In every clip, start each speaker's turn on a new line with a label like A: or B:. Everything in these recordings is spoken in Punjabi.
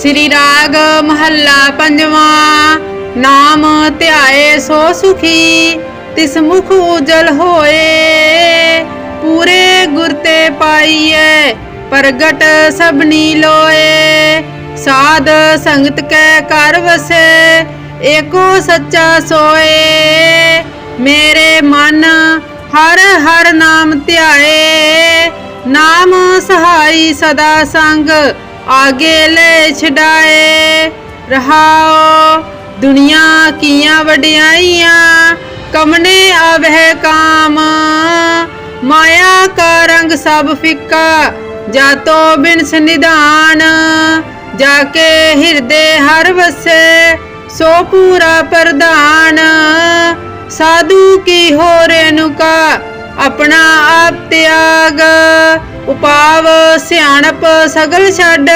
A: ਸ੍ਰੀ ਰਾਗ ਮਹੱਲਾ ਪੰਜਵਾਂ, ਨਾਮ ਧਿਆਏ ਸੋ ਸੁਖੀ, ਤਿਸ ਮੁਖ ਉਜਲ ਹੋਏ। ਪੂਰੇ ਗੁਰ ਤੇ ਪਾਈਐ, ਪ੍ਰਗਟ ਸਭਨੀ ਲੋਏ। ਸਾਧ ਸੰਗਤ ਕੈ ਕਰ ਵਸੇ, ਏਕੋ ਸੱਚਾ ਸੋਏ। ਮੇਰੇ ਮਨ ਹਰ ਹਰ ਨਾਮ ਧਿਆਏ, ਨਾਮ ਸਹਾਈ ਸਦਾ ਸੰਗ। ਆਗੇ ਲੈ ਛਡਾਏ, ਰਹਾਓ ਦੁਨੀਆ ਕੀਆਂ ਵਡਿਆਈਆਂ, ਕਮਨੇ ਆਵਹਿ ਕਾਮ। ਮਾਇਆ ਕਾ ਰੰਗ ਸਭ ਫਿੱਕਾ, ਜਾਤੋ ਬਿਨ ਸੰਨਿਧਾਨ ਜਾ ਕੇ ਹਿਰਦੇ ਹਰ ਵਸੇ, ਸੋ ਪੂਰਾ ਪ੍ਰਧਾਨ। ਸਾਧੂ ਕੀ ਹੋ ਰੇਨੁਕਾ ਆਪਣਾ ਆਪ ਤਿਆਗ। ਉਪਾਵ ਸਿਆਣਪ ਸਗਲ ਛੱਡ,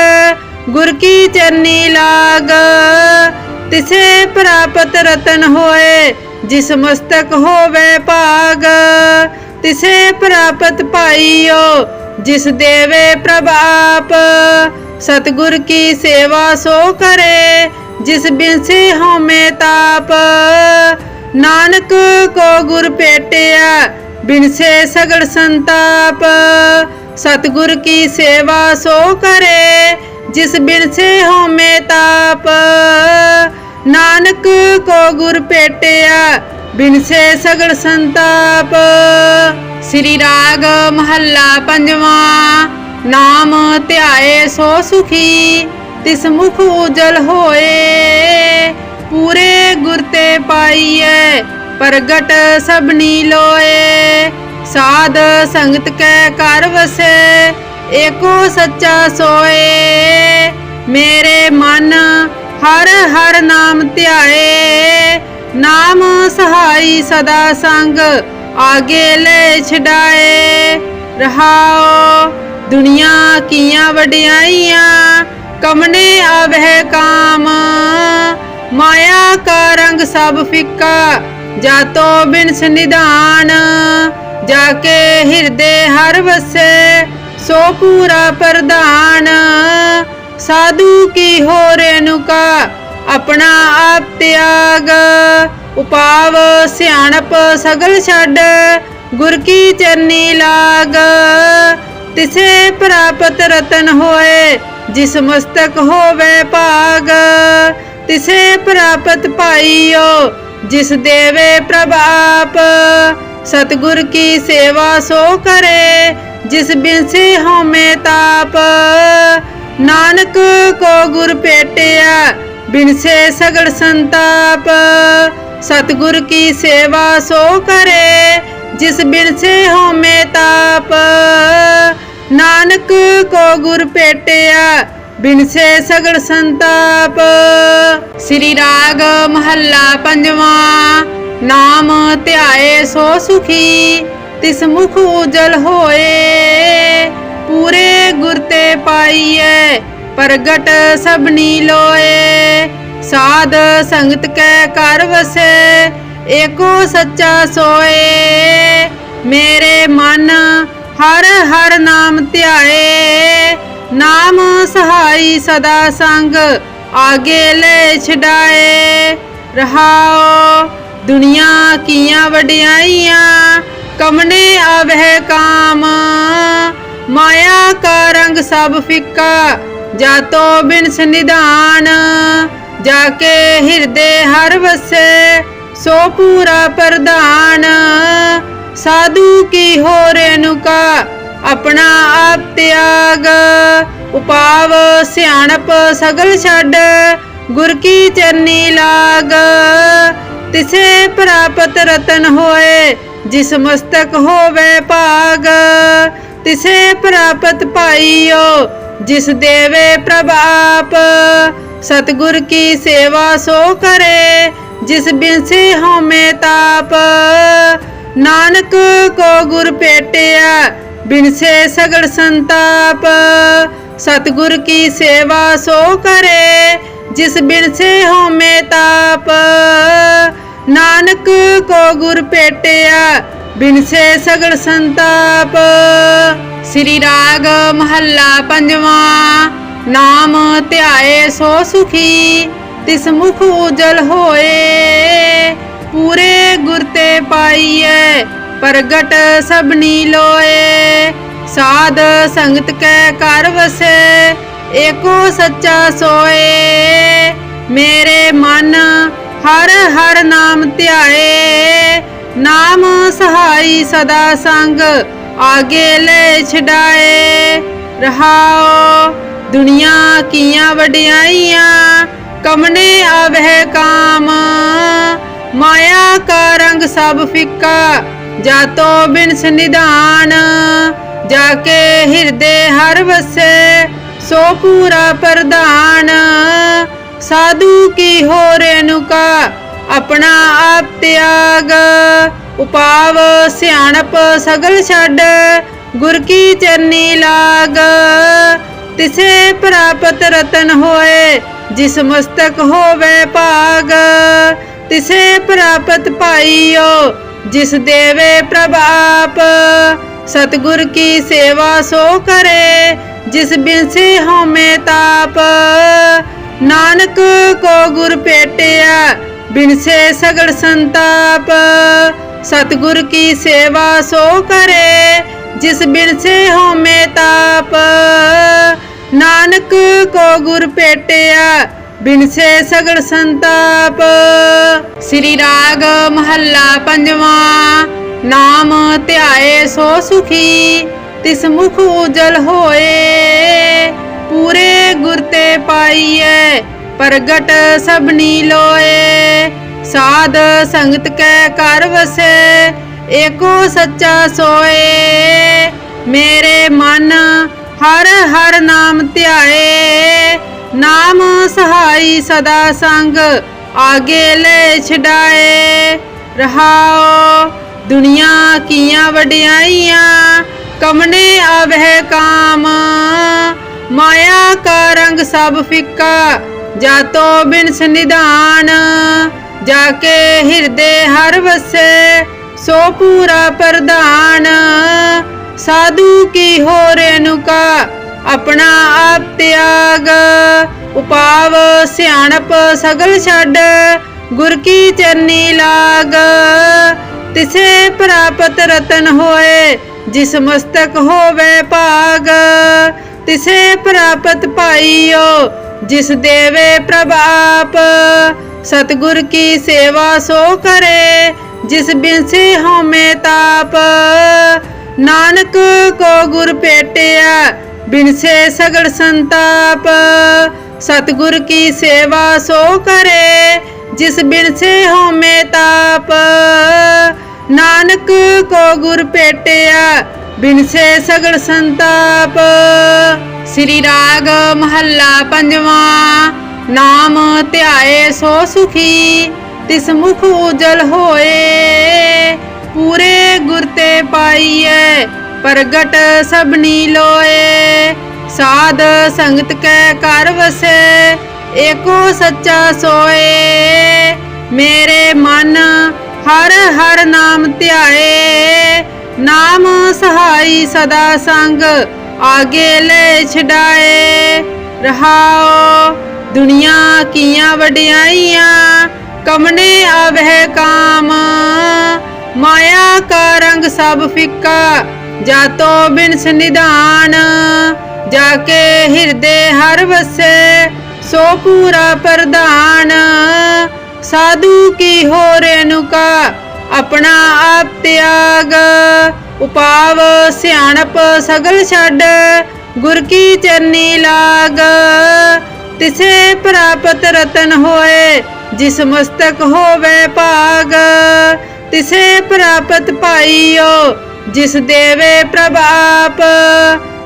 A: ਗੁਰ ਕੀ ਚਰਨੀ ਲਾਗ। ਤਿਸੇ ਪ੍ਰਾਪਤ ਰਤਨ ਹੋਏ, ਜਿਸ ਮਸਤਕ ਹੋਵੇ ਭਾਗ। ਤਿਸੇ ਪ੍ਰਾਪਤ ਪਾਈਓ, ਜਿਸ ਦੇਵੇ ਪ੍ਰਭ ਆਪ। ਸਤਗੁਰ ਕੀ ਸੇਵਾ ਸੋ ਕਰੇ, ਜਿਸ ਬਿਨ ਸੇ ਹਉਮੈ ਤਾਪ। ਨਾਨਕ ਕੋ ਗੁਰ ਭੇਟਿਆ ਬਿਨਸੇ ਸੇ ਸੰਤਾਪ, ਸਤਗੁਰ ਕੀ ਸੇਵਾ ਸੋ ਕਰੇ, ਜਿਸ ਬਿਨ ਸੇ ਤਾਪ। ਨਾਨਕ ਕੋ ਗੁਰ ਭੇਟਿਆ, ਬਿਨ ਸੇ ਸੰਤਾਪ। ਸ੍ਰੀ ਰਾਗ ਮਹੱਲਾ ਪੰਜਵਾਂ, ਨਾਮ ਧਿਆਏ ਸੋ ਸੁਖੀ, ਤਿਸ ਮੁਖ ਉਜਲ ਹੋਏ। ਪੂਰੇ ਗੁਰ ਤੇ ਪਾਈਐ ਪ੍ਰਗਟ ਸਭਨੀ ਲੋਏ। ਸਾਧ ਸੰਗਤ ਕੈ ਕਰ ਵਸੇ, ਏਕੋ ਸੱਚਾ ਸੋਏ। ਮੇਰੇ ਮਨ ਹਰ ਹਰ ਨਾਮ ਧਿਆਏ। ਨਾਮ ਸਹਾਈ ਸਦਾ ਸੰਗ ਆਗੇ ਲੈ ਛਡਾਏ। ਰਹਾਓ ਦੁਨੀਆ ਕੀਆਂ ਵਡਿਆਈਆਂ, ਕਮਨੇ ਆਵਹਿ ਕਾਮ। ਮਾਇਆ ਕਾ ਰੰਗ ਸਭ ਫਿੱਕਾ ਜਾਤੋ ਬਿਨ ਸੰਨਿਧਾਨ ਜਾ ਕੇ ਹਿਰਦੇ ਹਰ ਵਸੇ, ਸੋ ਪੂਰਾ ਪ੍ਰਧਾਨ। ਸਾਧੂ ਕੀ ਹੋ ਰੇਨੁਕਾ ਆਪਣਾ ਆਪ ਤਿਆਗ। ਉਪਾਵ ਸਿਆਣਪ ਸਗਲ ਛੱਡ, ਗੁਰ ਕੀ ਚਰਨੀ ਲਾਗ। ਤਿਸੇ ਪ੍ਰਾਪਤ ਰਤਨ ਹੋਏ, ਜਿਸ ਮਸਤਕ ਹੋਵੇ ਭਾਗ। ਤਿਸੇ ਪ੍ਰਾਪਤ ਪਾਈਓ ਜਿਸ ਦੇਵੇ ਪ੍ਰਭਾਪ, ਸਤਗੁਰ ਕੀ ਸੇਵਾ ਸੋ ਕਰੇ, ਜਿਸ ਬਿਨ ਸੇ ਹਉਮੈ ਤਾਪ। ਨਾਨਕ ਕੋ ਗੁਰ ਭੇਟਿਆ, ਬਿਨ ਸੇ ਸੰਤਾਪ। ਸਤਗੁਰ ਕੀ ਸੇਵਾ ਸੋ ਕਰੇ, ਜਿਸ ਬਿਨਸੇ ਹਉਮੈ ਤਾਪ। ਨਾਨਕ ਕੋ ਗੁਰ ਭੇਟਿਆ ਬਿਨਸੇ ਸੇ ਸੰਤਾਪ ਸ੍ਰੀ ਰਾਗ ਮਹੱਲਾ ਪੰਜਵਾਂ ਨਾਮ ਧਿਆਏ ਸੋ ਸੁਖੀ ਤਿਸ ਮੁਖ ਉਜਲ ਹੋਏ ਪੂਰੇ ਗੁਰ ਤੇ ਪਾਈਐ ਪ੍ਰਗਟ ਸਭਨੀ ਲੋਏ ਸਾਧ ਸੰਗਤ ਕੈ ਕਰ ਵਸੇ ਏਕੋ ਸੱਚਾ ਸੋਏ ਮੇਰੇ ਮਨ ਹਰ ਹਰ ਨਾਮ ਧਿਆਏ ਨਾਮ ਸਹਾਈ ਸਦਾ ਸੰਗ, ਆਗੇ ਲੈ ਛਡਾਏ। ਰਹਾਓ, ਦੁਨੀਆ ਕੀਆਂ ਵਡਿਆਈਆਂ, ਕਮਨੇ ਆਵਹਿ ਕਾਮ। ਮਾਇਆ ਕਾ ਰੰਗ ਸਭ ਫਿੱਕਾ, ਜਾਤੋ ਬਿਨ ਸੰਨਿਧਾਨ ਜਾ ਕੇ ਹਿਰਦੇ ਹਰ ਵਸੇ, ਸੋ ਪੂਰਾ ਪ੍ਰਧਾਨ। ਸਾਧੂ ਕੀ ਹੋ ਰੇਨੁਕਾ ਆਪਣਾ ਆਪ ਤਿਆਗ। ਉਪਾਵ ਸਿਆਣਪ ਸਗਲ ਛੱਡ, ਗੁਰ ਕੀ ਚਰਨੀ ਲਾਗ। ਤਿਸੇ ਪ੍ਰਾਪਤ ਰਤਨ ਹੋਏ, ਜਿਸ ਮਸਤਕ ਹੋਵੇ ਭਾਗ। ਤਿਸੇ ਪ੍ਰਾਪਤ ਪਾਈਓ, ਜਿਸ ਦੇਵੇ ਪ੍ਰਭ ਆਪ। ਸਤਗੁਰ ਕੀ ਸੇਵਾ ਸੋ ਕਰੇ, ਜਿਸ ਬਿਨ ਸੇ ਹਉਮੈ ਤਾਪ। ਨਾਨਕ ਕੋ ਗੁਰ ਭੇਟਿਆ ਬਿਨਸੇ ਸੇ ਸੰਤਾਪ, ਸਤਗੁਰ ਕੀ ਸੇਵਾ ਸੋ ਕਰੇ, ਜਿਸ ਬਿਨ ਸੇ ਤਾਪ। ਨਾਨਕ ਕੋ ਗੁਰ ਭੇਟਿਆ, ਬਿਨ ਸੇ ਸੰਤਾਪ। ਸ੍ਰੀ ਰਾਗ ਮਹੱਲਾ ਪੰਜਵਾਂ, ਨਾਮ ਧਿਆਏ ਸੋ ਸੁਖੀ, ਤਿਸ ਮੁਖ ਉਜਲ ਹੋਏ। ਪੂਰੇ ਗੁਰ ਤੇ ਪਾਈਐ ਪ੍ਰਗਟ ਸਭਨੀ ਲੋਏ। ਸਾਧ ਸੰਗਤ ਕੈ ਕਰ ਵਸੇ, ਏਕੋ ਸੱਚਾ ਸੋਏ। ਮੇਰੇ ਮਨ ਹਰ ਹਰ ਨਾਮ ਧਿਆਏ। ਨਾਮ ਸਹਾਈ ਸਦਾ ਸੰਗ ਆਗੇ ਲੈ ਛਡਾਏ। ਰਹਾਓ ਦੁਨੀਆ ਕੀਆਂ ਵਡਿਆਈਆਂ, ਕਮਨੇ ਆਵਹਿ ਕਾਮ। ਮਾਇਆ ਕਾ ਰੰਗ ਸਭ ਫਿੱਕਾ ਜਾਤੋ ਬਿਨ ਨਿਧਾਨ ਜਾ ਕੇ ਹਿਰਦੇ ਹਰ ਵਸੇ, ਸੋ ਪੂਰਾ ਪ੍ਰਧਾਨ। ਸਾਧੂ ਕੀ ਹੋ ਰੇਨੁਕਾ ਆਪਣਾ ਆਪ ਤਿਆਗ। ਉਪਾਵ ਸਿਆਣਪ ਸਗਲ ਛੱਡ, ਗੁਰ ਕੀ ਚਰਨੀ ਲਾਗ। ਤਿਸੇ ਪ੍ਰਾਪਤ ਰਤਨ ਹੋਏ, ਜਿਸ ਮਸਤਕ ਹੋਵੇ ਭਾਗ। ਤਿਸੇ ਪ੍ਰਾਪਤ ਪਾਈਓ ਜਿਸ ਦੇਵੇ ਪ੍ਰਭ ਆਪ ਸਤਗੁਰ ਕੀ ਸੇਵਾ ਸੋ ਕਰੇ, ਜਿਸ ਬਿਨਸੇ ਹਉਮੈ ਤਾਪ। ਨਾਨਕ ਕੋ ਗੁਰ ਭੇਟਿਆ, ਬਿਨ ਸੇ ਸੰਤਾਪ। ਸਤਗੁਰ ਕੀ ਸੇਵਾ ਸੋ ਕਰੇ, ਜਿਸ ਬਿਨਸੇ ਹਉਮੈ ਤਾਪ। ਨਾਨਕ ਕੋ ਗੁਰ ਭੇਟਿਆ ਬਿਨਸੇ ਸੇ ਸੰਤਾਪ ਸ੍ਰੀ ਰਾਗ ਮਹੱਲਾ ਪੰਜਵਾਂ ਨਾਮ ਧਿਆਏ ਸੋ ਸੁਖੀ ਤਿਸ ਮੁਖ ਉਜਲ ਹੋਏ ਪੂਰੇ ਗੁਰ ਤੇ ਪਾਈਐ ਪ੍ਰਗਟ ਸਭਨੀ ਲੋਏ ਸਾਧ ਸੰਗਤ ਕੈ ਕਰ ਵਸੇ ਏਕੋ ਸੱਚਾ ਸੋਏ ਮੇਰੇ ਮਨ ਹਰ ਹਰ ਨਾਮ ਧਿਆਏ ਨਾਮ ਸਹਾਈ ਸਦਾ ਸੰਗ, ਆਗੇ ਲੈ ਛਡਾਏ। ਰਹਾਓ, ਦੁਨੀਆ ਕੀਆਂ ਵਡਿਆਈਆਂ, ਕਮਨੇ ਆਵਹਿ ਕਾਮ। ਮਾਇਆ ਕਾ ਰੰਗ ਸਭ ਫਿੱਕਾ, ਜਾਤੋ ਬਿਨਸ ਨਿਧਾਨ। ਜਾ ਕੇ ਹਿਰਦੇ ਹਰ ਵਸੇ, ਸੋ ਪੂਰਾ ਪ੍ਰਧਾਨ। ਸਾਧੂ ਕੀ ਹੋ ਰੇਨੁਕਾ ਆਪਣਾ ਆਪ ਤਿਆਗ। ਉਪਾਵ ਸਿਆਣਪ ਸਗਲ ਛੱਡ, ਗੁਰ ਕੀ ਚਰਨੀ ਲਾਗ। ਤਿਸੇ ਪ੍ਰਾਪਤ ਰਤਨ ਹੋਏ, ਜਿਸ ਮਸਤਕ ਹੋਵੇ ਭਾਗ। ਤਿਸੇ ਪ੍ਰਾਪਤ ਪਾਈਓ, ਜਿਸ ਦੇਵੇ ਪ੍ਰਭ ਆਪ। ਸਤਗੁਰ ਕੀ ਸੇਵਾ ਸੋ ਕਰੇ, ਜਿਸ ਬਿਨ ਸੇ ਹਉਮੈ ਤਾਪ। ਨਾਨਕ ਕੋ ਗੁਰ ਭੇਟਿਆ ਬਿਨਸੇ ਸੇ ਸੰਤਾਪ, ਸਤਗੁਰ ਕੀ ਸੇਵਾ ਸੋ ਕਰੇ, ਜਿਸ ਬਿਨ ਸੇ ਹਉਮੈ ਤਾਪ। ਨਾਨਕ ਕੋ ਗੁਰ ਭੇਟਿਆ, ਬਿਨ ਸੇ ਸੰਤਾਪ। ਸ੍ਰੀ ਰਾਗ ਮਹੱਲਾ ਪੰਜਵਾਂ, ਨਾਮ ਧਿਆਏ ਸੋ ਸੁਖੀ, ਤਿਸ ਮੁਖ ਉਜਲ ਹੋਏ। ਪੂਰੇ ਗੁਰ ਤੇ ਪਾਈਐ ਪ੍ਰਗਟ ਸਭਨੀ ਲੋਏ, ਸਾਧ ਸੰਗਤ ਕੈ ਕਰ ਵਸੇ, ਏਕੋ ਸੱਚਾ ਸੋਏ। ਮੇਰੇ ਮਨ ਹਰ ਹਰ ਨਾਮ ਧਿਆਏ, ਨਾਮ ਸਹਾਈ ਸਦਾ ਸੰਗ ਆਗੇ ਲੈ ਛਡਾਏ। ਰਹਾਓ ਦੁਨੀਆ ਕੀਆਂ ਵਡਿਆਈਆਂ, ਕਮਨੇ ਆਵਹਿ ਕਾਮ। ਮਾਇਆ ਕਾ ਰੰਗ ਸਭ ਫਿੱਕਾ ਜਾਤੋ ਬਿਨਸ ਨਿਧਾਨ ਜਾ ਕੇ ਹਿਰਦੇ ਹਰ ਵਸੇ, ਸੋ ਪੂਰਾ ਪ੍ਰਧਾਨ। ਸਾਧੂ ਕੀ ਹੋ ਰੇਨੁਕਾ ਆਪਣਾ ਆਪ ਤਿਆਗ। ਉਪਾਵ ਸਿਆਣਪ ਸਗਲ ਛੱਡ, ਗੁਰ ਕੀ ਚਰਨੀ ਲਾਗ। ਤਿਸੇ ਪ੍ਰਾਪਤ ਰਤਨ ਹੋਏ, ਜਿਸ ਮਸਤਕ ਹੋਵੇ ਭਾਗ। ਤਿਸੇ ਪ੍ਰਾਪਤ ਪਾਈਓ ਜਿਸ ਦੇਵੇ ਪ੍ਰਭਾਪ,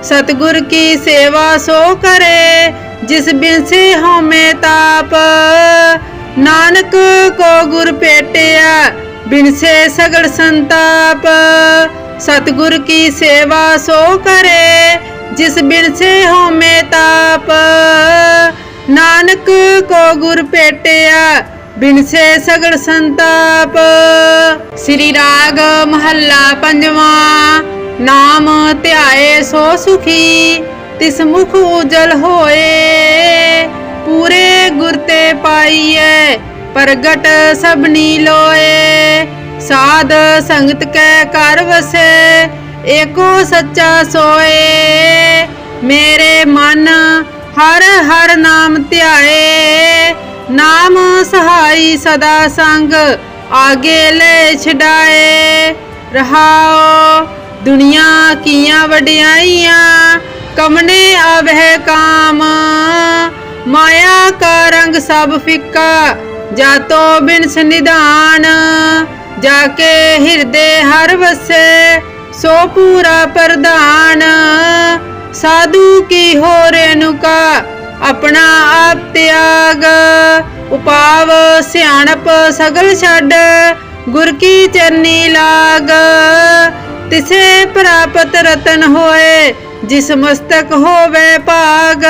A: ਸਤਗੁਰ ਕੀ ਸੇਵਾ ਸੋ ਕਰੇ, ਜਿਸ ਬਿਨਸੇ ਹਉਮੈ ਤਾਪ। ਨਾਨਕ ਕੋ ਗੁਰ ਭੇਟਿਆ, ਬਿਨ ਸਗਲ ਸੰਤਾਪ। ਸਤਗੁਰ ਕੀ ਸੇਵਾ ਸੋ ਕਰੇ, ਜਿਸ ਬਿਨ ਸੇ ਹਉਮੈ ਤਾਪ। ਨਾਨਕ ਕੋ ਗੁਰ ਭੇਟਿਆ ਬਿਨਸੇ ਸਗਲ ਸੰਤਾਪ। ਸ੍ਰੀ ਰਾਗ ਮਹੱਲਾ ਪੰਜਵਾਂ, ਨਾਮ ਧਿਆਏ ਸੋ ਸੁਖੀ, ਤਿਸ ਮੁਖ ਉਜਲ ਹੋਏ। ਪੂਰੇ ਗੁਰ ਤੇ ਪਾਈਐ, ਪ੍ਰਗਟ ਸਭਨੀ ਲੋਏ। ਸਾਧ ਸੰਗਤ ਕੈ ਕਰ ਵਸੇ, ਏਕੋ ਸੱਚਾ ਸੋਏ। ਮੇਰੇ ਮਨ ਹਰ ਹਰ ਨਾਮ ਧਿਆਏ ਨਾਮ ਸਹਾਈ ਸਦਾ ਸੰਗ, ਆਗੇ ਲੈ ਛਡਾਏ। ਰਹਾਓ, ਦੁਨੀਆ ਕੀਆਂ ਵਡਿਆਈਆਂ, ਕਮਨੇ ਆਵਹਿ ਕਾਮ। ਮਾਇਆ ਕਾ ਰੰਗ ਸਭ ਫਿੱਕਾ ਜਾਤੋ ਬਿਨ ਸੰਨਿਧਾਨ ਜਾ ਕੇ ਹਿਰਦੇ ਹਰ ਵਸੇ, ਸੋ ਪੂਰਾ ਪ੍ਰਧਾਨ। ਸਾਧੂ ਕੀ ਹੋ ਰੇਨੁਕਾ ਆਪਣਾ ਆਪ ਤਿਆਗ। ਉਪਾਵ ਸਿਆਣਪ ਸਗਲ ਛੱਡ, ਗੁਰ ਕੀ ਚਰਨੀ ਲਾਗ। ਤਿਸੇ ਪ੍ਰਾਪਤ ਰਤਨ ਹੋਏ, ਜਿਸ ਮਸਤਕ ਹੋਵੇ ਭਾਗ।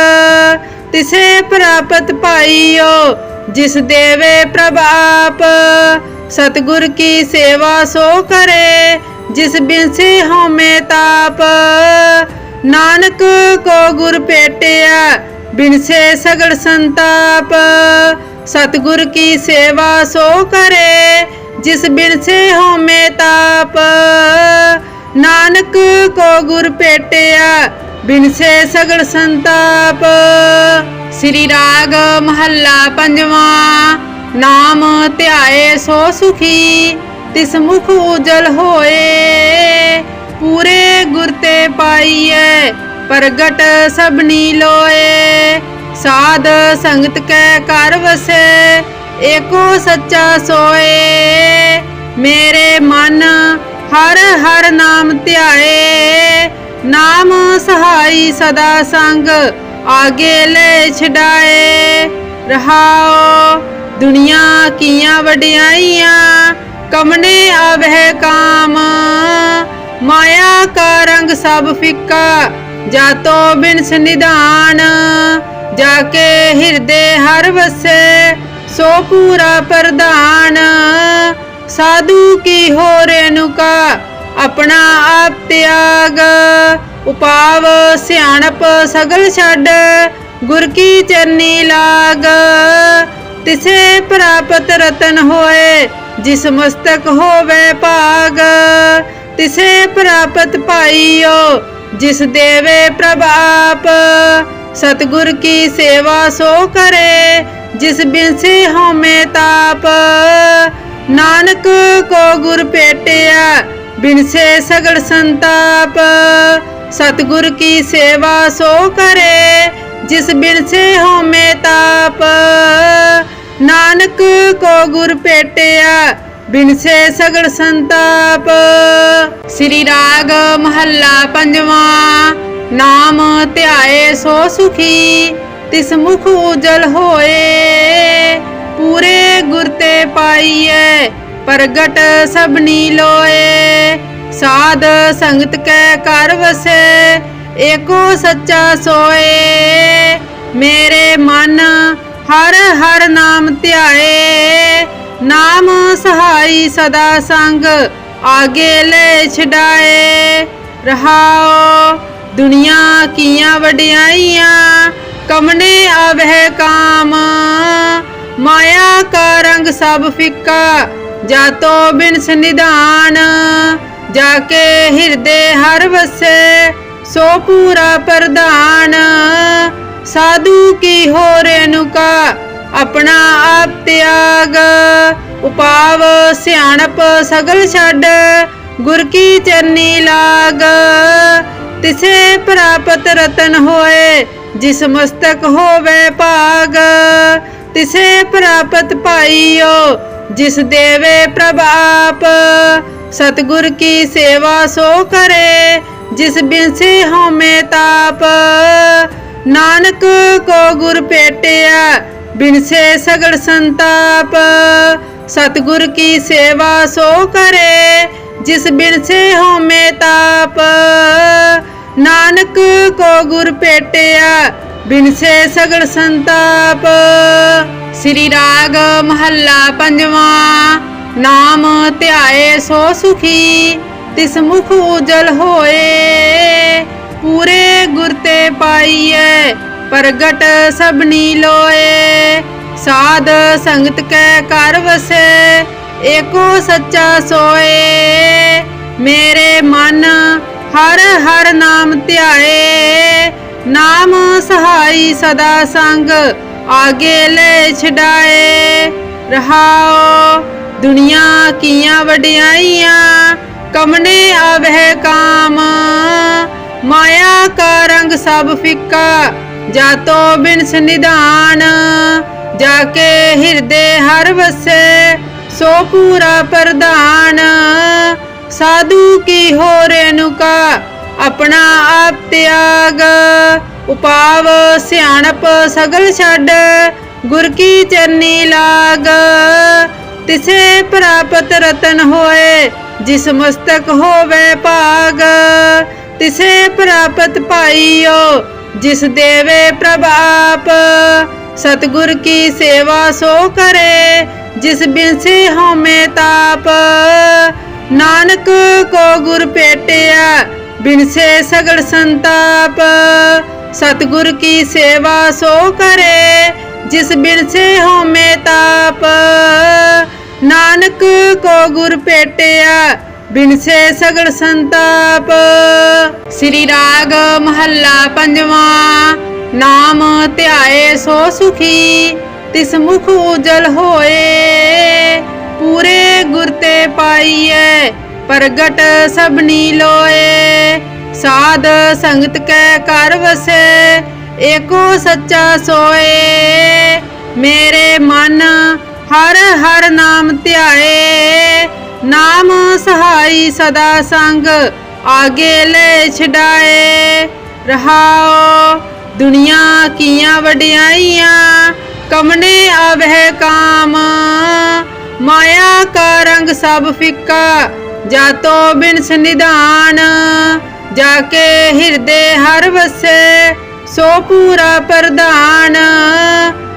A: ਤਿਸੇ ਪ੍ਰਾਪਤ ਪਾਈਓ, ਜਿਸ ਦੇਵੇ ਪ੍ਰਭ ਆਪ। ਸਤਗੁਰ ਕੀ ਸੇਵਾ ਸੋ ਕਰੇ, ਜਿਸ ਬਿਨ ਸੇ ਹਉਮੈ ਤਾਪ। ਨਾਨਕ ਕੋ ਗੁਰ ਭੇਟਿਆ ਬਿਨਸੇ ਸੇ ਸੰਤਾਪ, ਸਤਗੁਰ ਕੀ ਸੇਵਾ ਸੋ ਕਰੇ, ਜਿਸ ਬਿਨ ਸੇ ਤਾਪ। ਨਾਨਕ ਕੋ ਗੁਰ ਭੇਟਿਆ, ਬਿਨ ਸੇ ਸੰਤਾਪ। ਸ੍ਰੀ ਰਾਗ ਮਹੱਲਾ ਪੰਜਵਾਂ, ਨਾਮ ਧਿਆਏ ਸੋ ਸੁਖੀ, ਤਿਸ ਮੁਖ ਉਜਲ ਹੋਏ। ਪੂਰੇ ਗੁਰ ਤੇ ਪਾਈਐ ਪ੍ਰਗਟ ਸਭਨੀ ਲੋਏ, ਸਾਧ ਸੰਗਤ ਕੈ ਕਰ ਵਸੇ, ਏਕੋ ਸੱਚਾ ਸੋਏ। ਮੇਰੇ ਮਨ ਹਰ ਹਰ ਨਾਮ ਧਿਆਏ, ਨਾਮ ਸਹਾਈ ਸਦਾ ਸੰਗ ਆਗੇ ਲੈ ਛਡਾਏ। ਰਹਾਓ ਦੁਨੀਆ ਕੀਆਂ ਵਡਿਆਈਆਂ, ਕਮਨੇ ਆਵਹਿ ਕਾਮ। ਮਾਇਆ ਕਾ ਰੰਗ ਸਭ ਫਿੱਕਾ ਜਾਤੋ ਬਿਨ ਸੰਨਿਧਾਨ, ਜਾ ਕੇ ਹਿਰਦੇ ਹਰ ਵਸੇ, ਸੋ ਪੂਰਾ ਪ੍ਰਧਾਨ। ਸਾਧੂ ਕੀ ਹੋ ਰੇਨੁਕਾ ਆਪਣਾ ਆਪ ਤਿਆਗ। ਉਪਾਵ ਸਿਆਣਪ ਸਗਲ ਛੱਡ, ਗੁਰ ਕੀ ਚਰਨੀ ਲਾਗ। ਤਿਸੇ ਪ੍ਰਾਪਤ ਰਤਨ ਹੋਏ, ਜਿਸ ਮਸਤਕ ਹੋਵੇ ਭਾਗ। ਤਿਸੇ ਪ੍ਰਾਪਤ ਪਾਈਓ ਜਿਸ ਦੇਵੇ ਪ੍ਰਭਾਪ, ਸਤਗੁਰ ਕੀ ਸੇਵਾ ਸੋ ਕਰੇ, ਜਿਸ ਬਿਨਸੇ ਹਉਮੈ ਤਾਪ। ਨਾਨਕ ਕੋ ਗੁਰ ਭੇਟਿਆ, ਬਿਨ ਸਗਲ ਸੰਤਾਪ। ਸਤਗੁਰ ਕੀ ਸੇਵਾ ਸੋ ਕਰੇ, ਜਿਸ ਬਿਨ ਸੇ ਹਉਮੈ ਤਾਪ। ਨਾਨਕ ਕੋ ਗੁਰ ਭੇਟਿਆ ਬਿਨਸੇ ਸਗਲ ਸੰਤਾਪ। ਸ੍ਰੀ ਰਾਗ ਮਹੱਲਾ ਪੰਜਵਾਂ, ਨਾਮ ਧਿਆਏ ਸੋ ਸੁਖੀ, ਤਿਸ ਮੁਖ ਉਜਲ ਹੋਏ। ਪੂਰੇ ਗੁਰ ਤੇ ਪਾਈਐ, ਪ੍ਰਗਟ ਸਭਨੀ ਲੋਏ। ਸਾਧ ਸੰਗਤ ਕੈ ਕਰ ਵਸੇ, ਏਕੋ ਸੱਚਾ ਸੋਏ। ਮੇਰੇ ਮਨ ਹਰ ਹਰ ਨਾਮ ਧਿਆਏ ਨਾਮ ਸਹਾਈ ਸਦਾ ਸੰਗ, ਆਗੇ ਲੈ ਛਡਾਏ। ਰਹਾਓ, ਦੁਨੀਆ ਕੀਆਂ ਵਡਿਆਈਆਂ, ਕਮਨੇ ਆਵਹਿ ਕਾਮ। ਮਾਇਆ ਕਾ ਰੰਗ ਸਭ ਫਿੱਕਾ ਜਾਤੋ ਬਿਨਸ ਸੰਨਿਧਾਨ ਜਾ ਕੇ ਹਿਰਦੇ ਹਰ ਵਸੇ, ਸੋ ਪੂਰਾ ਪ੍ਰਧਾਨ। ਸਾਧੂ ਕੀ ਹੋ ਰੇਨੁਕਾ ਆਪਣਾ ਆਪ ਤਿਆਗ। ਉਪਾਵ ਸਿਆਣਪ ਸਗਲ ਛੱਡ, ਗੁਰ ਕੀ ਚਰਨੀ ਲਾਗ। ਤਿਸੇ ਪ੍ਰਾਪਤ ਰਤਨ ਹੋਏ, ਜਿਸ ਮਸਤਕ ਹੋਵੇ ਭਾਗ। ਤਿਸੇ ਪ੍ਰਾਪਤ ਪਾਈਓ, ਜਿਸ ਦੇਵੇ ਪ੍ਰਭ ਆਪ। ਸਤਗੁਰ ਕੀ ਸੇਵਾ ਸੋ ਕਰੇ, ਜਿਸ ਬਿਨ ਸੇ ਹਉਮੈ ਤਾਪ। ਨਾਨਕ ਕੋ ਗੁਰ ਭੇਟਿਆ ਬਿਨਸੇ ਸੇ ਸੰਤਾਪ, ਸਤਗੁਰ ਕੀ ਸੇਵਾ ਸੋ ਕਰੇ, ਜਿਸ ਬਿਨ ਸੇ ਤਾਪ। ਨਾਨਕ ਕੋ ਗੁਰ ਭੇਟਿਆ, ਬਿਨ ਸੇ ਸੰਤਾਪ। ਸ੍ਰੀ ਰਾਗ ਮਹੱਲਾ ਪੰਜਵਾਂ, ਨਾਮ ਧਿਆਏ ਸੋ ਸੁਖੀ, ਤਿਸ ਮੁਖ ਉਜਲ ਹੋਏ। ਪੂਰੇ ਗੁਰ ਤੇ ਪਾਈਐ ਪ੍ਰਗਟ ਸਭਨੀ ਲੋਏ। ਸਾਧ ਸੰਗਤ ਕੈ ਕਰ ਵਸੈ, ਏਕੋ ਸੱਚਾ ਸੋਏ। ਮੇਰੇ ਮਨ ਹਰ ਹਰ ਨਾਮ ਧਿਆਏ। ਨਾਮ ਸਹਾਈ ਸਦਾ ਸੰਗ ਆਗੇ ਲੈ ਛਡਾਏ। ਰਹਾਓ ਦੁਨੀਆ ਕੀਆਂ ਵਡਿਆਈਆਂ, ਕਮਨੇ ਆਵਹਿ ਕਾਮ। ਮਾਇਆ ਕਾ ਰੰਗ ਸਭ ਫਿੱਕਾ ਜਾਤੋ ਬਿਨ ਨਿਧਾਨ ਜਾ ਕੇ ਹਿਰਦੇ ਹਰ ਵਸੇ, ਸੋ ਪੂਰਾ ਪ੍ਰਧਾਨ। ਸਾਧੂ ਕੀ ਹੋ ਰੇਨੁਕਾ ਆਪਣਾ ਆਪ ਤਿਆਗ। ਉਪਾਵ ਸਿਆਣਪ ਸਗਲ ਛੱਡ, ਗੁਰ ਕੀ ਚਰਨੀ ਲਾਗ। ਤਿਸੇ ਪ੍ਰਾਪਤ ਰਤਨ ਹੋਏ, ਜਿਸ ਮਸਤਕ ਹੋਵੇ ਭਾਗ। ਤਿਸੇ ਪ੍ਰਾਪਤ ਪਾਈਓ ਜਿਸ ਦੇਵੇ ਪ੍ਰਭਾਪ, ਸਤਗੁਰ ਕੀ ਸੇਵਾ ਸੋ ਕਰੇ, ਜਿਸ ਬਿਨ ਸੇ ਹਉਮੈ ਤਾਪ। ਨਾਨਕ ਕੋ ਗੁਰ ਭੇਟਿਆ, ਬਿਨ ਸਗਲ ਸੰਤਾਪ। ਸਤਗੁਰ ਕੀ ਸੇਵਾ ਸੋ ਕਰੇ, ਜਿਸ ਬਿਨ ਸੇ ਹਉਮੈ ਤਾਪ। ਨਾਨਕ ਕੋ ਗੁਰ ਭੇਟਿਆ ਬਿਨਸੇ ਸਗਲ ਸੰਤਾਪ। ਸ੍ਰੀ ਰਾਗ ਮਹੱਲਾ ਪੰਜਵਾਂ, ਨਾਮ ਧਿਆਏ ਸੋ ਸੁਖੀ, ਤਿਸ ਮੁਖ ਉਜਲ ਹੋਏ। ਪੂਰੇ ਗੁਰ ਤੇ ਪਾਈਐ, ਪ੍ਰਗਟ ਸਭਨੀ ਲੋਏ। ਸਾਧ ਸੰਗਤ ਕੈ ਕਰ ਵਸੇ, ਏਕੋ ਸੱਚਾ ਸੋਏ। ਮੇਰੇ ਮਨ ਹਰ ਹਰ ਨਾਮ ਧਿਆਏ ਨਾਮ ਸਹਾਈ ਸਦਾ ਸੰਗ, ਆਗੇ ਲੈ ਛਡਾਏ। ਰਹਾਓ, ਦੁਨੀਆ ਕੀਆਂ ਵਡਿਆਈਆਂ, ਕਮਨੇ ਆਵਹਿ ਕਾਮ। ਮਾਇਆ ਕਾ ਰੰਗ ਸਭ ਫਿੱਕਾ, ਜਾਤੋ ਬਿਨਸ ਨਿਧਾਨ। ਜਾ ਕੇ ਹਿਰਦੇ ਹਰ ਵਸੇ, ਸੋ ਪੂਰਾ ਪ੍ਰਧਾਨ।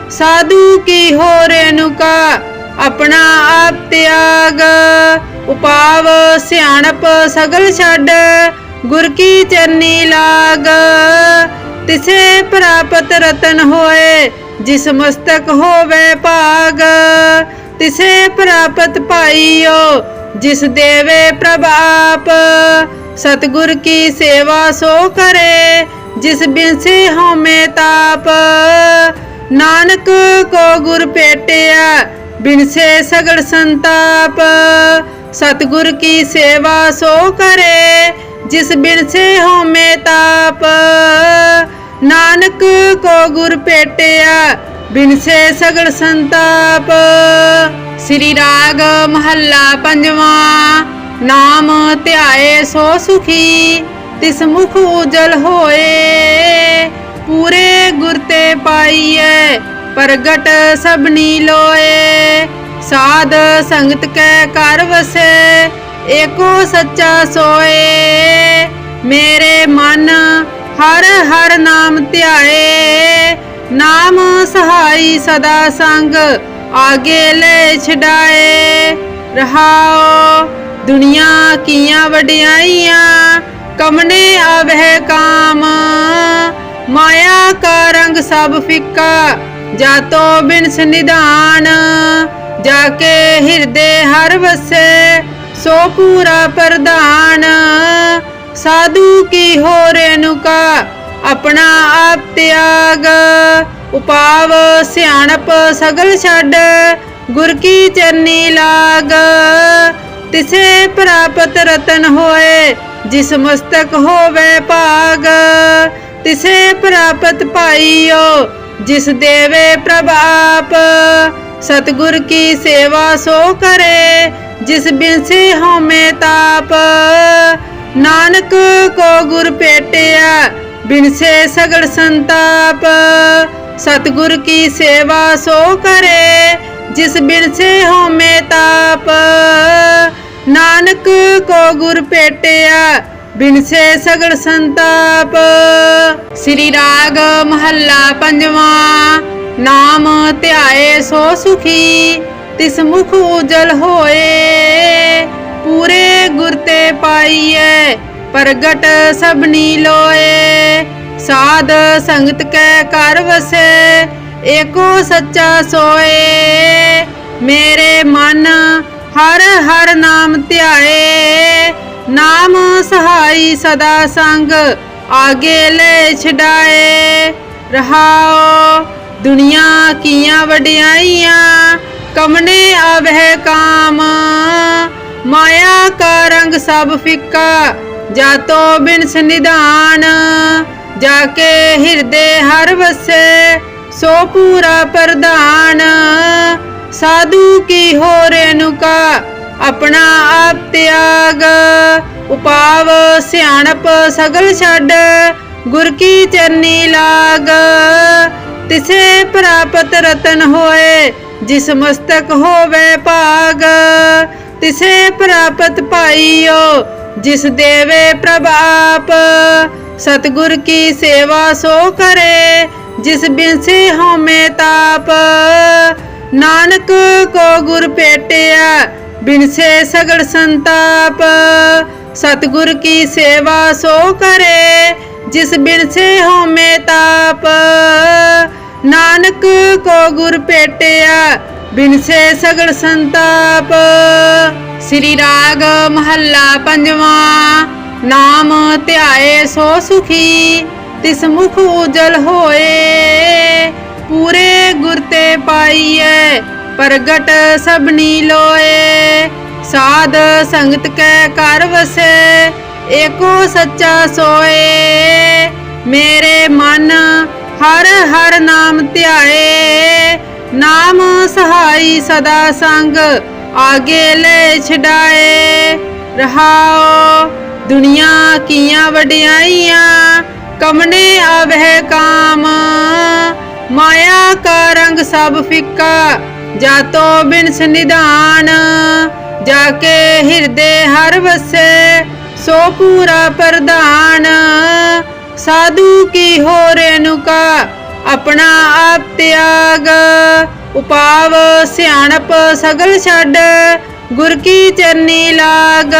A: ਸਾਧੂ ਕੀ ਹੋ ਰੇਨੁਕਾ ਆਪਣਾ ਆਪ ਤਿਆਗ। ਉਪਾਵ ਸਿਆਣਪ ਸਗਲ ਛੱਡ, ਗੁਰ ਕੀ ਚਰਨੀ ਲਾਗ। ਤਿਸੇ ਪ੍ਰਾਪਤ ਰਤਨ ਹੋਏ, ਜਿਸ ਮਸਤਕ ਹੋਵੇ ਭਾਗ। ਤਿਸੇ ਪ੍ਰਾਪਤ ਪਾਈਓ ਜਿਸ ਦੇਵੇ ਪ੍ਰਭ ਆਪ। ਸਤਗੁਰ ਕੀ ਸੇਵਾ ਸੋ ਕਰੇ, ਜਿਸ ਬਿਨ ਸੇ ਹਉਮੈ ਤਾਪ। ਨਾਨਕ ਕੋ ਗੁਰ ਭੇਟਿਆ ਬਿਨਸੇ ਸੇ ਸੰਤਾਪ, ਸਤਗੁਰ ਕੀ ਸੇਵਾ ਸੋ ਕਰੇ, ਜਿਸ ਬਿਨ ਸੇ ਤਾਪ। ਨਾਨਕ ਕੋ ਗੁਰ ਭੇਟਿਆ, ਬਿਨ ਸੇ ਸੰਤਾਪ। ਸ੍ਰੀ ਰਾਗ ਮਹੱਲਾ ਪੰਜਵਾਂ, ਨਾਮ ਧਿਆਏ ਸੋ ਸੁਖੀ, ਤਿਸ ਮੁਖ ਉਜਲ ਹੋਏ। ਪੂਰੇ ਗੁਰ ਤੇ ਪਾਈਐ ਪ੍ਰਗਟ ਸਭਨੀ ਲੋਏ। ਸਾਧ ਸੰਗਤ ਕੈ ਘਰ ਵਸੇ, ਏਕੋ ਸੱਚਾ ਸੋਏ। ਮੇਰੇ ਮਨ ਹਰ ਹਰ ਨਾਮ ਧਿਆਏ। ਨਾਮ ਸਹਾਈ ਸਦਾ ਸੰਗ ਆਗੇ ਲੈ ਛਡਾਏ। ਰਹਾਓ ਦੁਨੀਆ ਕੀਆਂ ਵਡਿਆਈਆਂ, ਕਮਨੇ ਆਵਹਿ ਕਾਮ। ਮਾਇਆ ਕਾ ਰੰਗ ਸਭ ਫਿੱਕਾ ਜਾਤੋ ਬਿਨਸ ਨਿਧਾਨ ਜਾ ਕੇ ਹਿਰਦੇ ਹਰ ਵਸੇ, ਸੋ ਪੂਰਾ ਪ੍ਰਧਾਨ। ਸਾਧੂ ਕੀ ਹੋ ਰੇਨੁਕਾ ਆਪਣਾ ਆਪ ਤਿਆਗ। ਉਪਾਵ ਸਿਆਣਪ ਸਗਲ ਛੱਡ, ਗੁਰ ਕੀ ਚਰਨੀ ਲਾਗ। ਤਿਸੇ ਪ੍ਰਾਪਤ ਰਤਨ ਹੋਏ, ਜਿਸ ਮਸਤਕ ਹੋਵੇ ਭਾਗ। ਤਿਸੇ ਪ੍ਰਾਪਤ ਪਾਈਓ ਜਿਸ ਦੇਵੇ ਪ੍ਰਭਾਪ, ਸਤਗੁਰ ਕੀ ਸੇਵਾ ਸੋ ਕਰੇ, ਜਿਸ ਬਿਨ ਸੇ ਹਉਮੈ ਤਾਪ। ਨਾਨਕ ਕੋ ਗੁਰ ਭੇਟਿਆ, ਬਿਨ ਸੇ ਸੰਤਾਪ। ਸਤਗੁਰ ਕੀ ਸੇਵਾ ਸੋ ਕਰੇ, ਜਿਸ ਬਿਨ ਸੇ ਹਉਮੈ ਤਾਪ। ਨਾਨਕ ਕੋ ਗੁਰ ਭੇਟਿਆ ਬਿਨਸੇ ਸਗਲ ਸੰਤਾਪ। ਸ੍ਰੀ ਰਾਗ ਮਹੱਲਾ ਪੰਜਵਾਂ, ਨਾਮ ਧਿਆਏ ਸੋ ਸੁਖੀ, ਤਿਸ ਮੁਖ ਉਜਲ ਹੋਏ। ਪੂਰੇ ਗੁਰ ਤੇ ਪਾਈਐ, ਪ੍ਰਗਟ ਸਭਨੀ ਲੋਏ। ਸਾਧ ਸੰਗਤ ਕੈ ਕਰ ਵਸੇ, ਏਕੋ ਸੱਚਾ ਸੋਏ। ਮੇਰੇ ਮਨ ਹਰ ਹਰ ਨਾਮ ਧਿਆਏ ਨਾਮ ਸਹਾਈ ਸਦਾ ਸੰਗ, ਆਗੇ ਲੈ ਛਡਾਏ। ਰਹਾਓ, ਦੁਨੀਆ ਕੀਆਂ ਵਡਿਆਈਆਂ, ਕਮਨੇ ਆਵਹਿ ਕਾਮ। ਮਾਇਆ ਕਾ ਰੰਗ ਸਭ ਫਿੱਕਾ, ਜਾਤੋ ਬਿਨ ਨਿਧਾਨ। ਜਾ ਕੇ ਹਿਰਦੇ ਹਰ ਵਸੇ, ਸੋ ਪੂਰਾ ਪ੍ਰਧਾਨ। ਸਾਧੂ ਕੀ ਹੋ ਰੇਨੁਕਾ ਆਪਣਾ ਆਪ ਤਿਆਗ। ਉਪਾਵ ਸਿਆਣਪ ਸਗਲ ਛੱਡ, ਗੁਰ ਕੀ ਚਰਨੀ ਲਾਗ। ਤਿਸੇ ਪ੍ਰਾਪਤ ਰਤਨ ਹੋਏ, ਜਿਸ ਮਸਤਕ ਹੋਵੇ ਭਾਗ। ਤਿਸੇ ਪ੍ਰਾਪਤ ਪਾਈਓ, ਜਿਸ ਦੇਵੇ ਪ੍ਰਭ ਆਪ। ਸਤਗੁਰ ਕੀ ਸੇਵਾ ਸੋ ਕਰੇ, ਜਿਸ ਬਿਨ ਸੇ ਹਉਮੈ ਤਾਪ। ਨਾਨਕ ਕੋ ਗੁਰ ਭੇਟਿਆ ਬਿਨਸੇ ਸੇ ਸੰਤਾਪ, ਸਤਗੁਰ ਕੀ ਸੇਵਾ ਸੋ ਕਰੇ, ਜਿਸ ਬਿਨ ਸੇ ਤਾਪ। ਨਾਨਕ ਕੋ ਗੁਰ ਭੇਟਿਆ, ਬਿਨ ਸੇ ਸੰਤਾਪ। ਸ੍ਰੀ ਰਾਗ ਮਹੱਲਾ ਪੰਜਵਾਂ, ਨਾਮ ਧਿਆਏ ਸੋ ਸੁਖੀ, ਤਿਸ ਮੁਖ ਉਜਲ ਹੋਏ। ਪੂਰੇ ਗੁਰ ਤੇ ਪਾਈਐ ਪ੍ਰਗਟ ਸਭਨੀ ਲੋਏ। ਸਾਧ ਸੰਗਤ ਕੈ ਘਰ ਵਸੇ, ਏਕੋ ਸੱਚਾ ਸੋਏ। ਮੇਰੇ ਮਨ ਹਰ ਹਰ ਨਾਮ ਧਿਆਏ। ਨਾਮ ਸਹਾਈ ਸਦਾ ਸੰਗ ਆਗੇ ਲੈ ਛਡਾਏ। ਰਹਾਓ ਦੁਨੀਆ ਕੀਆਂ ਵਡਿਆਈਆਂ, ਕਮਨੇ ਆਵਹਿ ਕਾਮ। ਮਾਇਆ ਕਾ ਰੰਗ ਸਭ ਫਿੱਕਾ ਜਾਤੋ ਬਿਨ ਸੰਨਿਧਾਨ, ਜਾ ਕੇ ਹਿਰਦੇ ਹਰ ਵਸੇ, ਸੋ ਪੂਰਾ ਪ੍ਰਧਾਨ। ਸਾਧੂ ਕੀ ਹੋ ਰੇਨੁਕਾ ਆਪਣਾ ਆਪ ਤਿਆਗ। ਉਪਾਵ ਸਿਆਣਪ ਸਗਲ ਛੱਡ, ਗੁਰ ਕੀ ਚਰਨੀ ਲਾਗ।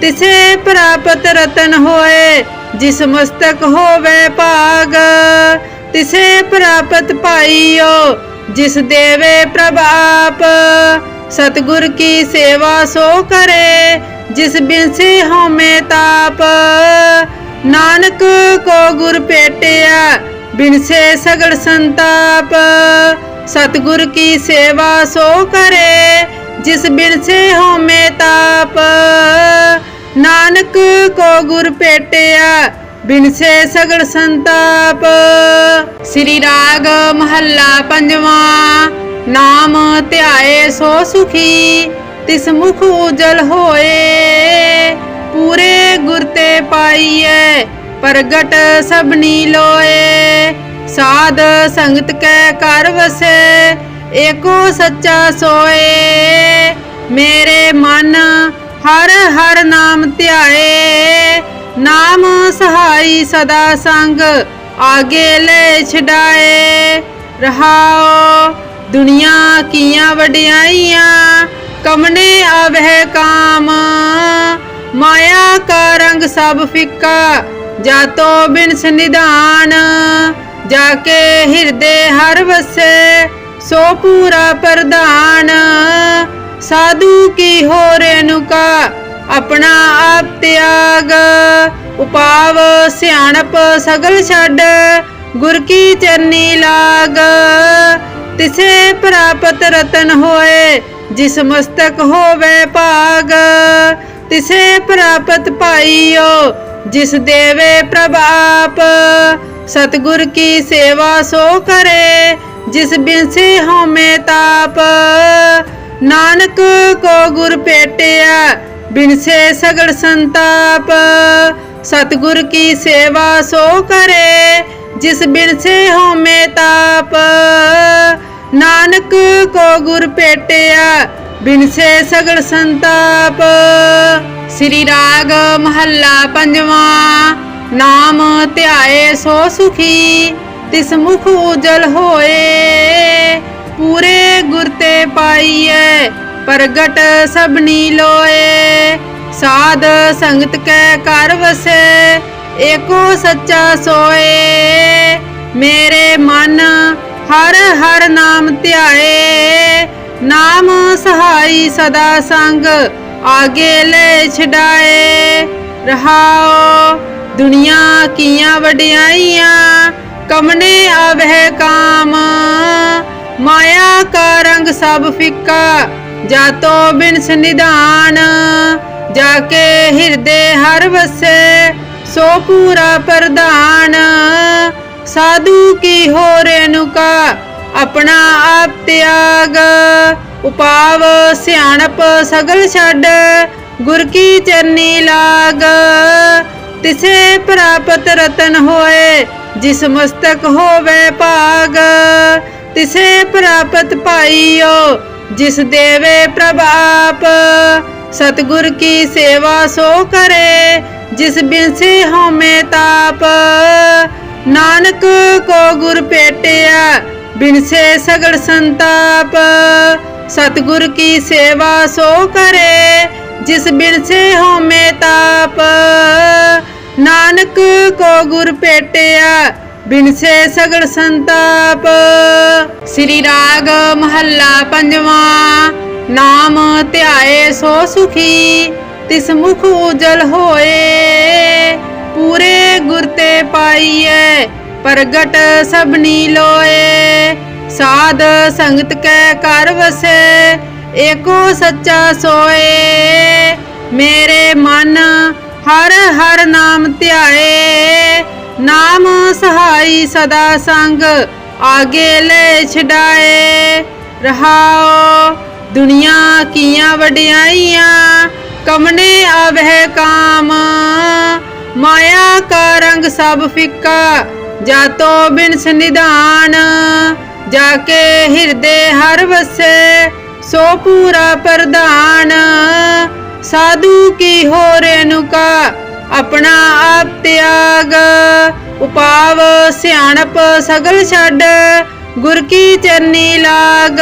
A: ਤਿਸੇ ਪ੍ਰਾਪਤ ਰਤਨ ਹੋਏ, ਜਿਸ ਮਸਤਕ ਹੋਵੇ ਭਾਗ। ਤਿਸੇ ਪ੍ਰਾਪਤ ਪਾਈਓ ਜਿਸ ਦੇਵੇ ਪ੍ਰਭ ਆਪ, ਸਤਗੁਰ ਕੀ ਸੇਵਾ ਸੋ ਕਰੇ, ਜਿਸ ਬਿਨਸੇ ਹਉਮੈ ਤਾਪ। ਨਾਨਕ ਕੋ ਗੁਰ ਭੇਟਿਆ, ਬਿਨ ਸੇ ਸੰਤਾਪ। ਸਤਗੁਰ ਕੀ ਸੇਵਾ ਸੋ ਕਰੇ, ਜਿਸ ਬਿਨ ਸੇ ਹਉਮੈ ਤਾਪ। ਨਾਨਕ ਕੋ ਗੁਰ ਭੇਟਿਆ ਬਿਨਸੇ ਸੇ ਸੰਤਾਪ ਸ੍ਰੀ ਰਾਗ ਮਹੱਲਾ ਪੰਜਵਾਂ ਨਾਮ ਧਿਆਏ ਸੋ ਸੁਖੀ ਤਿਸ ਮੁਖ ਉਜਲ ਹੋਏ ਪੂਰੇ ਗੁਰ ਤੇ ਪਾਈਐ ਪ੍ਰਗਟ ਸਭਨੀ ਲੋਏ ਸਾਧ ਸੰਗਤ ਕੈ ਕਰ ਵਸੇ ਏਕੋ ਸੱਚਾ ਸੋਏ ਮੇਰੇ ਮਨ ਹਰ ਹਰ ਨਾਮ ਧਿਆਏ ਨਾਮ ਸਹਾਈ ਸਦਾ ਸੰਗ, ਆਗੇ ਲੈ ਛਡਾਏ। ਰਹਾਓ, ਦੁਨੀਆ ਕੀਆਂ ਵਡਿਆਈਆਂ, ਕਮਨੇ ਆਵਹਿ ਕਾਮ। ਮਾਇਆ ਕਾ ਰੰਗ ਸਭ ਫਿੱਕਾ, ਜਾਤੋ ਬਿਨ ਸੰਨਿਧਾਨ ਜਾ ਕੇ ਹਿਰਦੇ ਹਰ ਵਸੇ, ਸੋ ਪੂਰਾ ਪ੍ਰਧਾਨ। ਸਾਧੂ ਕੀ ਹੋ ਰੇਨੁਕਾ ਆਪਣਾ ਆਪ ਤਿਆਗ। ਉਪਾਵ ਸਿਆਣਪ ਸਗਲ ਛੱਡ, ਗੁਰ ਕੀ ਚਰਨੀ ਲਾਗ। ਤਿਸੇ ਪ੍ਰਾਪਤ ਰਤਨ ਹੋਏ, ਜਿਸ ਮਸਤਕ ਹੋਵੇ ਭਾਗ। ਤਿਸੇ ਪ੍ਰਾਪਤ ਪਾਈਓ ਜਿਸ ਦੇਵੇ ਪ੍ਰਭ ਆਪ ਸਤਗੁਰ ਕੀ ਸੇਵਾ ਸੋ ਕਰੇ, ਜਿਸ ਬਿਨ ਸੇ ਹਉਮੈ ਤਾਪ। ਨਾਨਕ ਕੋ ਗੁਰ ਭੇਟਿਆ ਬਿਨਸੇ ਸੇ ਸੰਤਾਪ, ਸਤਗੁਰ ਕੀ ਸੇਵਾ ਸੋ ਕਰੇ, ਜਿਸ ਬਿਨ ਸੇ ਤਾਪ। ਨਾਨਕ ਕੋ ਗੁਰ ਭੇਟਿਆ, ਬਿਨ ਸੇ ਸੰਤਾਪ। ਸ੍ਰੀ ਰਾਗ ਮਹੱਲਾ ਪੰਜਵਾਂ, ਨਾਮ ਧਿਆਏ ਸੋ ਸੁਖੀ, ਤਿਸ ਮੁਖ ਉਜਲ ਹੋਏ। ਪੂਰੇ ਗੁਰ ਤੇ ਪਾਈਐ ਪ੍ਰਗਟ ਸਭਨੀ ਲੋਏ, ਸਾਧ ਸੰਗਤ ਕੈ ਕਰ ਵਸੇ, ਏਕੋ ਸੱਚਾ ਸੋਏ। ਮੇਰੇ ਮਨ ਹਰ ਹਰ ਨਾਮ ਧਿਆਏ, ਨਾਮ ਸਹਾਈ ਸਦਾ ਸੰਗ ਆਗੇ ਲੈ ਛਡਾਏ। ਰਹਾਓ ਦੁਨੀਆ ਕੀਆਂ ਵਡਿਆਈਆਂ, ਕਮਨੇ ਆਵਹਿ ਕਾਮ। ਮਾਇਆ ਕਾ ਰੰਗ ਸਭ ਫਿੱਕਾ ਜਾਤੋ ਬਿਨਸ ਨਿਧਾਨ ਜਾ ਕੇ ਹਿਰਦੇ ਹਰ ਵਸੇ, ਸੋ ਪੂਰਾ ਪ੍ਰਧਾਨ। ਸਾਧੂ ਕੀ ਹੋ ਰੇਨੁਕਾ ਆਪਣਾ ਆਪ ਤਿਆਗ। ਉਪਾਵ ਸਿਆਣਪ ਸਗਲ ਛੱਡ, ਗੁਰ ਕੀ ਚਰਨੀ ਲਾਗ। ਤਿਸੇ ਪ੍ਰਾਪਤ ਰਤਨ ਹੋਏ, ਜਿਸ ਮਸਤਕ ਹੋਵੇ ਭਾਗ। ਤਿਸੇ ਪ੍ਰਾਪਤ ਪਾਈਓ ਜਿਸ ਦੇਵੇ ਪ੍ਰਭਾਪ, ਸਤਿਗੁਰ ਕੀ ਸੇਵਾ ਸੋ ਕਰੇ, ਜਿਸ ਬਿਨ ਸੇ ਹਉਮੈ ਤਾਪ। ਨਾਨਕ ਕੋ ਗੁਰ ਭੇਟਿਆ, ਬਿਨ ਸੇ ਸੰਤਾਪ। ਸਤਿਗੁਰ ਕੀ ਸੇਵਾ ਸੋ ਕਰੇ, ਜਿਸ ਬਿਨਸੇ ਹਉਮੈ ਤਾਪ। ਨਾਨਕ ਕੋ ਗੁਰ ਭੇਟਿਆ ਬਿਨਸੇ ਸੇ ਸੰਤਾਪ ਸ੍ਰੀ ਰਾਗ ਮਹੱਲਾ ਪੰਜਵਾਂ ਨਾਮ ਧਿਆਏ ਸੋ ਸੁਖੀ ਤਿਸ ਮੁਖ ਉਜਲ ਹੋਏ ਪੂਰੇ ਗੁਰ ਤੇ ਪਾਈਐ ਪ੍ਰਗਟ ਸਭਨੀ ਲੋਏ ਸਾਧ ਸੰਗਤ ਕੈ ਕਰ ਵਸੇ ਏਕੋ ਸੱਚਾ ਸੋਏ ਮੇਰੇ ਮਨ ਹਰ ਹਰ ਨਾਮ ਧਿਆਏ ਨਾਮ ਸਹਾਈ ਸਦਾ ਸੰਗ, ਆਗੇ ਲੈ ਛਡਾਏ। ਰਹਾਓ, ਦੁਨੀਆ ਕੀਆਂ ਵਡਿਆਈਆਂ, ਕਮਨੇ ਆਵਹਿ ਕਾਮ। ਮਾਇਆ ਕਾ ਰੰਗ ਸਭ ਫਿੱਕਾ ਜਾਤੋ ਬਿਨ ਨਿਧਾਨ ਜਾ ਕੇ ਹਿਰਦੇ ਹਰ ਵਸੇ, ਸੋ ਪੂਰਾ ਪ੍ਰਧਾਨ। ਸਾਧੂ ਕੀ ਹੋ ਰੇਨੁਕਾ ਆਪਣਾ ਆਪ ਤਿਆਗ। ਉਪਾਵ ਸਿਆਣਪ ਸਗਲ ਛੱਡ, ਗੁਰ ਕੀ ਚਰਨੀ ਲਾਗ।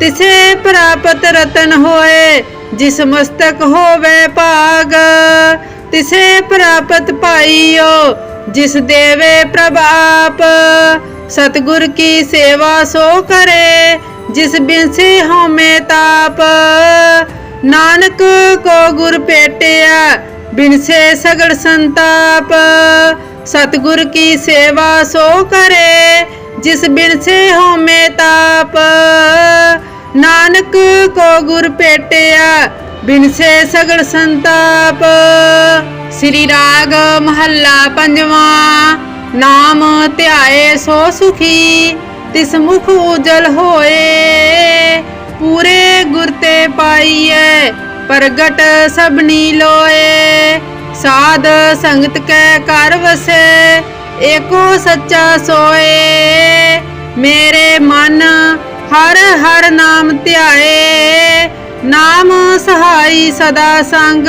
A: ਤਿਸੇ ਪ੍ਰਾਪਤ ਰਤਨ ਹੋਏ, ਜਿਸ ਮਸਤਕ ਹੋਵੇ ਭਾਗ। ਤਿਸੇ ਪ੍ਰਾਪਤ ਪਾਈਓ, ਜਿਸ ਦੇਵੇ ਪ੍ਰਭ ਆਪ। ਸਤਿਗੁਰ ਕੀ ਸੇਵਾ ਸੋ ਕਰੇ, ਜਿਸ ਬਿਨ ਸੇ ਹਉਮੈ ਤਾਪ। ਨਾਨਕ ਕੋ ਗੁਰ ਭੇਟਿਆ ਬਿਨਸੇ ਸੇ ਸੰਤਾਪ, ਸਤਿਗੁਰ ਕੀ ਸੇਵਾ ਸੋ ਕਰੇ, ਜਿਸ ਬਿਨ ਸੇ ਤਾਪ। ਨਾਨਕ ਕੋ ਗੁਰ ਭੇਟਿਆ, ਬਿਨ ਸੇ ਸੰਤਾਪ। ਸ੍ਰੀ ਰਾਗ ਮਹੱਲਾ ਪੰਜਵਾਂ, ਨਾਮ ਧਿਆਏ ਸੋ ਸੁਖੀ, ਤਿਸ ਮੁਖ ਉਜਲ ਹੋਏ। ਪੂਰੇ ਗੁਰ ਤੇ ਪਾਈਐ ਪ੍ਰਗਟ ਸਭਨੀ ਲੋਏ, ਸਾਧ ਸੰਗਤ ਕੈ ਘਰ ਵਸੇ, ਏਕੋ ਸੱਚਾ ਸੋਏ। ਮੇਰੇ ਮਨ ਹਰ ਹਰ ਨਾਮ ਧਿਆਏ, ਨਾਮ ਸਹਾਈ ਸਦਾ ਸੰਗ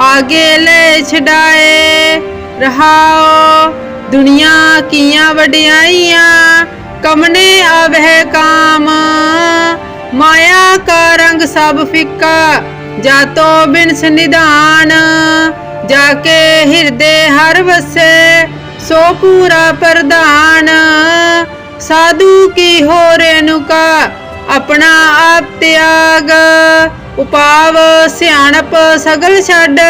A: ਆਗੇ ਲੈ ਛਡਾਏ। ਰਹਾਓ ਦੁਨੀਆ ਕੀਆਂ ਵਡਿਆਈਆਂ, ਕਮਨੇ ਆਵਹਿ ਕਾਮ। ਮਾਇਆ ਕਾ ਰੰਗ ਸਭ ਫਿੱਕਾ ਜਾਤੋ ਬਿਨ ਨਿਧਾਨ ਜਾ ਕੇ ਹਿਰਦੇ ਹਰ ਵਸੇ, ਸੋ ਪੂਰਾ ਪ੍ਰਧਾਨ। ਸਾਧੂ ਕੀ ਹੋ ਰੇਨੁਕਾ ਆਪਣਾ ਆਪ ਤਿਆਗ। ਉਪਾਵ ਸਿਆਣਪ ਸਗਲ ਛੱਡ,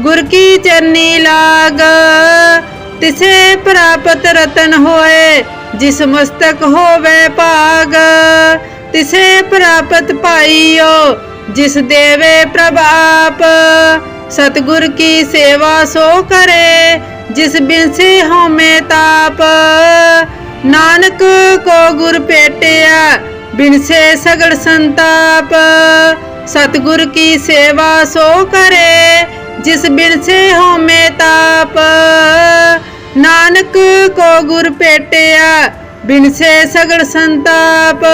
A: ਗੁਰ ਕੀ ਚਰਨੀ ਲਾਗ। ਤਿਸੇ ਪ੍ਰਾਪਤ ਰਤਨ ਹੋਏ, ਜਿਸ ਮਸਤਕ ਹੋਵੇ ਭਾਗ। ਤਿਸੇ ਪ੍ਰਾਪਤ ਪਾਈਓ ਜਿਸ ਦੇਵੇ ਪ੍ਰਭਾਪ ਸਤਿਗੁਰ ਕੀ ਸੇਵਾ ਸੋ ਕਰੇ, ਜਿਸ ਬਿਨ ਹਉਮੈ ਤਾਪ। ਨਾਨਕ ਕੋ ਗੁਰ ਭੇਟਿਆ, ਬਿਨ ਸੇ ਸੰਤਾਪ। ਸਤਿਗੁਰ ਕੀ ਸੇਵਾ ਸੋ ਕਰੇ, ਜਿਸ ਬਿਨ ਸੇ ਹਉਮੈ ਤਾਪ। ਨਾਨਕ ਕੋ ਗੁਰ ਭੇਟਿਆ, ਬਿਨ ਸੇ ਸੰਤਾਪ।